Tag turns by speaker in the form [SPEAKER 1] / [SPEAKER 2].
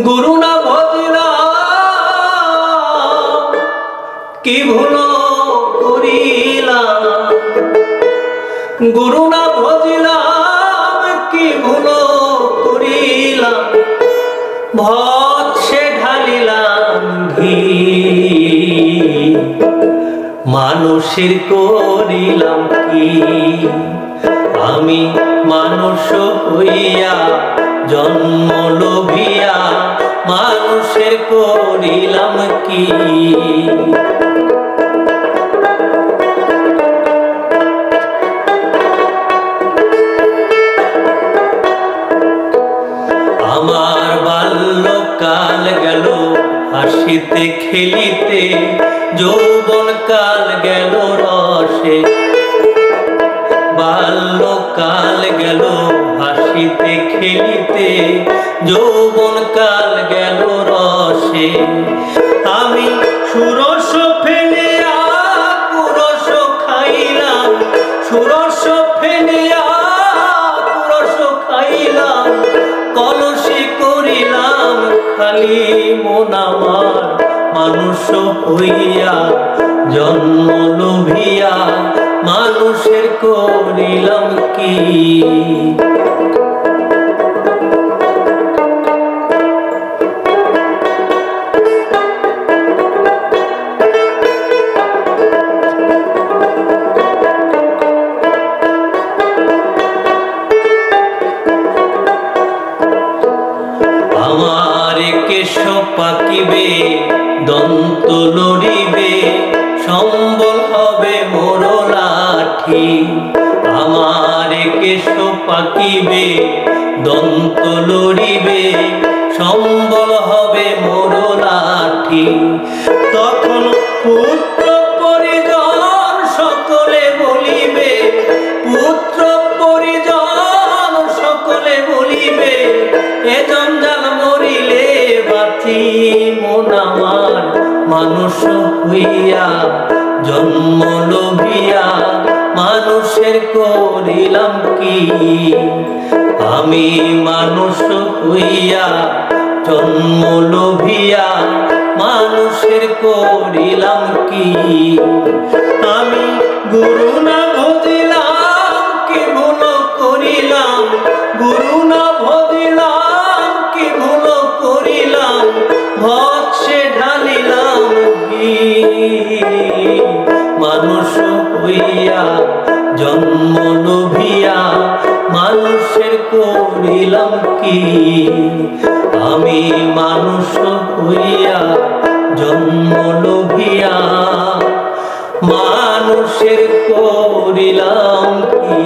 [SPEAKER 1] গুরু না ভজলাম কি ভুল করিলাম? গুরু না ভজলাম কি ভুল করিলাম? ভৎসে ঢালিলাম ঘি। মানুষের করিলাম কি? আমি মানুষ হইয়া, জন্ম লোভিয়া, মানুষের করিলাম কি? আমার বাল্যকাল গেল, হাসিতে খেলিতে যৌবন কাল গেল রসে। গেল হাসিতে, খেলিতে, যৌবন কাল গেল রসে। আমি সুরস ফেলে কুরস খাইলাম, সুরস ফেলে কুরস খাইলাম, কলসি করিলাম খালি মন আমার। মানুষ হইয়া জন্ম মানুষের করিলাম কি? পাকিবে দন্ত লড়িবে সম্বল হবে মোর লাঠি আমার কেশ পাকিবে দন্ত লড়িবে, সম্বল হবে মোর লাঠি। তখন পুত্র পরিজন সকলে বলিবে, পুত্র পরিজন সকলে বলিবে, এ জঞ্জাল মরিলে বাঁচি মন আমার। মানুষ হইয়া, জন্ম লোভিয়া করিলাম কি? আমি মানুষ হইয়া, জন্ম লোভিয়া, মানুষের করিলাম কি? আমি গুরু না ভজিলাম কি ভুল করিলাম? গুরু না ভজিলাম কি ভুল করিলাম ভৎসে ঢালিলাম ঘি মানুষ হইয়া জন্ম নভিয়া মানুষের করিলাম কি? আমি মানুষ হইয়া জন্ম নভিয়া মানুষের করিলাম কি?